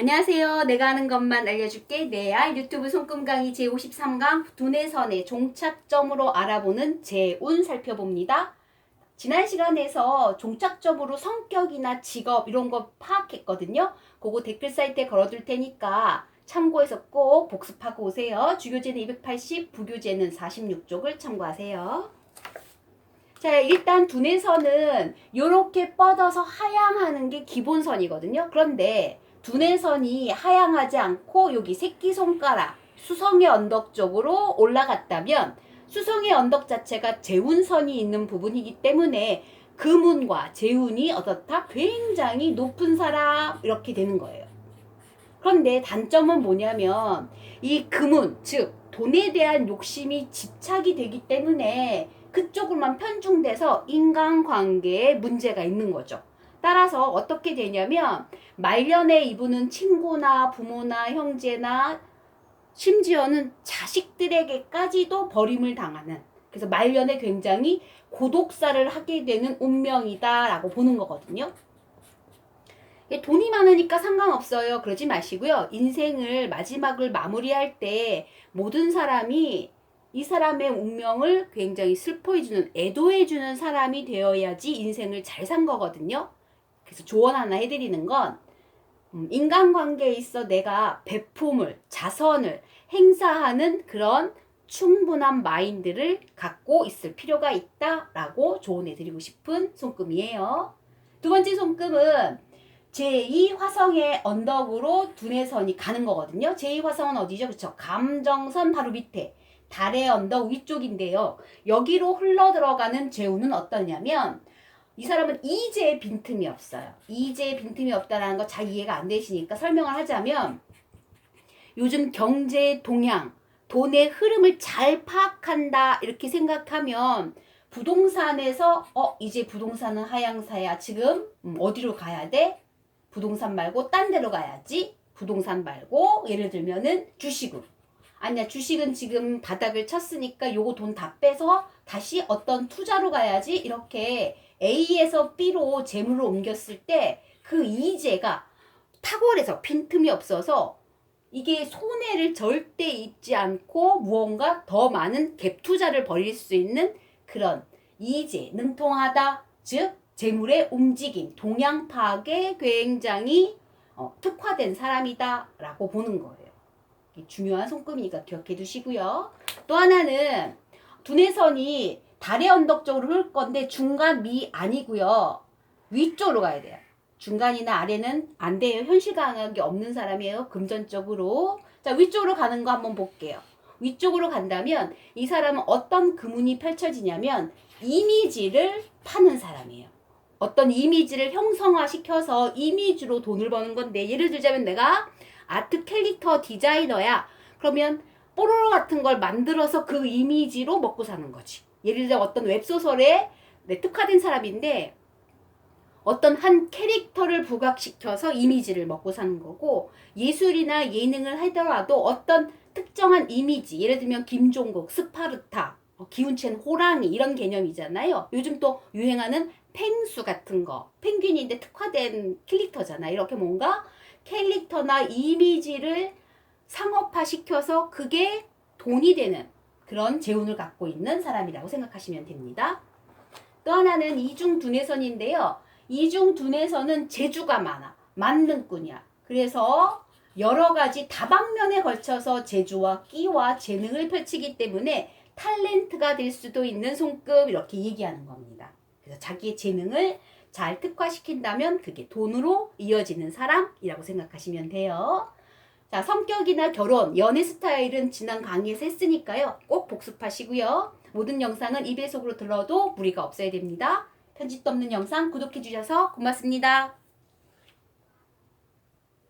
안녕하세요. 내가 하는 것만 알려줄게. 내야 유튜브 손금 강의 제53강 두뇌 선의 종착점으로 알아보는 재운 살펴봅니다. 지난 시간에서 종착점으로 성격이나 직업 이런 거 파악했거든요. 그거 댓글 사이트에 걸어둘 테니까 참고해서 꼭 복습하고 오세요. 주교재는 280, 부교재는 46쪽을 참고하세요. 자, 일단 두뇌선은 이렇게 뻗어서 하향하는 게 기본선이거든요. 그런데 두뇌선이 하향하지 않고 여기 새끼손가락 수성의 언덕 쪽으로 올라갔다면 수성의 언덕 자체가 재운선이 있는 부분이기 때문에 금운과 재운이 어떻다? 굉장히 높은 사람 이렇게 되는 거예요. 그런데 단점은 뭐냐면 이 금운 즉 돈에 대한 욕심이 집착이 되기 때문에 그쪽으로만 편중돼서 인간관계에 문제가 있는 거죠. 따라서 어떻게 되냐면 말년에 이분은 친구나 부모나 형제나 심지어는 자식들에게까지도 버림을 당하는 그래서 말년에 굉장히 고독사를 하게 되는 운명이다라고 보는 거거든요. 돈이 많으니까 상관없어요. 그러지 마시고요. 인생을 마지막을 마무리할 때 모든 사람이 이 사람의 운명을 굉장히 슬퍼해주는, 애도해주는 사람이 되어야지 인생을 잘 산 거거든요. 그래서 조언 하나 해드리는 건 음, 인간관계에 있어 내가 배품을 자선을 행사하는 그런 충분한 마인드를 갖고 있을 필요가 있다라고 조언해 드리고 싶은 손금이에요. 두 번째 손금은 제2 화성의 언덕으로 두뇌선이 가는 거거든요. 제2 화성은 어디죠? 그렇죠. 감정선 바로 밑에 달의 언덕 위쪽인데요. 여기로 흘러 들어가는 재우는 어떠냐면 이 사람은 이제의 빈틈이 없어요. 이제의 빈틈이 없다라는 거 잘 이해가 안 되시니까 설명을 하자면 요즘 경제 동향, 돈의 흐름을 잘 파악한다 이렇게 생각하면 부동산에서 어 이제 부동산은 하향사야. 지금 음, 어디로 가야 돼? 부동산 말고 딴 데로 가야지. 부동산 말고 예를 들면은 주식으로. 아니야 주식은 지금 바닥을 쳤으니까 요거 돈 다 빼서 다시 어떤 투자로 가야지 이렇게 A에서 B로 재물을 옮겼을 때 그 이재가 탁월해서 빈틈이 없어서 이게 손해를 절대 입지 않고 무언가 더 많은 갭 투자를 벌일 수 있는 그런 이재 능통하다 즉 재물의 움직임 동향 파악에 굉장히 어, 특화된 사람이다라고 보는 거예요. 중요한 손금이니까 기억해 두시고요. 또 하나는 두뇌선이 달의 언덕 쪽으로 흐를 건데 중간 미 아니고요. 위쪽으로 가야 돼요. 중간이나 아래는 안 돼요. 현실 감각이 없는 사람이에요. 금전적으로. 자, 위쪽으로 가는 거 한번 볼게요. 위쪽으로 간다면 이 사람은 어떤 금운이 펼쳐지냐면 이미지를 파는 사람이에요. 어떤 이미지를 형성화시켜서 이미지로 돈을 버는 건데 예를 들자면 내가 아트 캐릭터 디자이너야. 그러면 뽀로로 같은 걸 만들어서 그 이미지로 먹고 사는 거지. 예를 들어 어떤 웹소설에 네, 특화된 사람인데 어떤 한 캐릭터를 부각시켜서 이미지를 먹고 사는 거고 예술이나 예능을 하더라도 어떤 특정한 이미지 예를 들면 김종국, 스파르타, 어, 기운찬 호랑이 이런 개념이잖아요. 요즘 또 유행하는 펭수 같은 거 펭귄인데 특화된 캐릭터잖아. 이렇게 뭔가 캐릭터나 이미지를 상업화 시켜서 그게 돈이 되는 그런 재운을 갖고 있는 사람이라고 생각하시면 됩니다. 또 하나는 이중 두뇌선인데요. 이중 두뇌선은 재주가 많아. 만능꾼이야. 그래서 여러 가지 다방면에 걸쳐서 재주와 끼와 재능을 펼치기 때문에 탤런트가 될 수도 있는 손급 이렇게 얘기하는 겁니다. 그래서 자기의 재능을 잘 특화시킨다면 그게 돈으로 이어지는 사람이라고 생각하시면 돼요. 자, 성격이나 결혼, 연애 스타일은 지난 강의에서 했으니까요. 꼭 복습하시고요. 모든 영상은 2배속으로 들어도 무리가 없어야 됩니다. 편집도 없는 영상 구독해 주셔서 고맙습니다.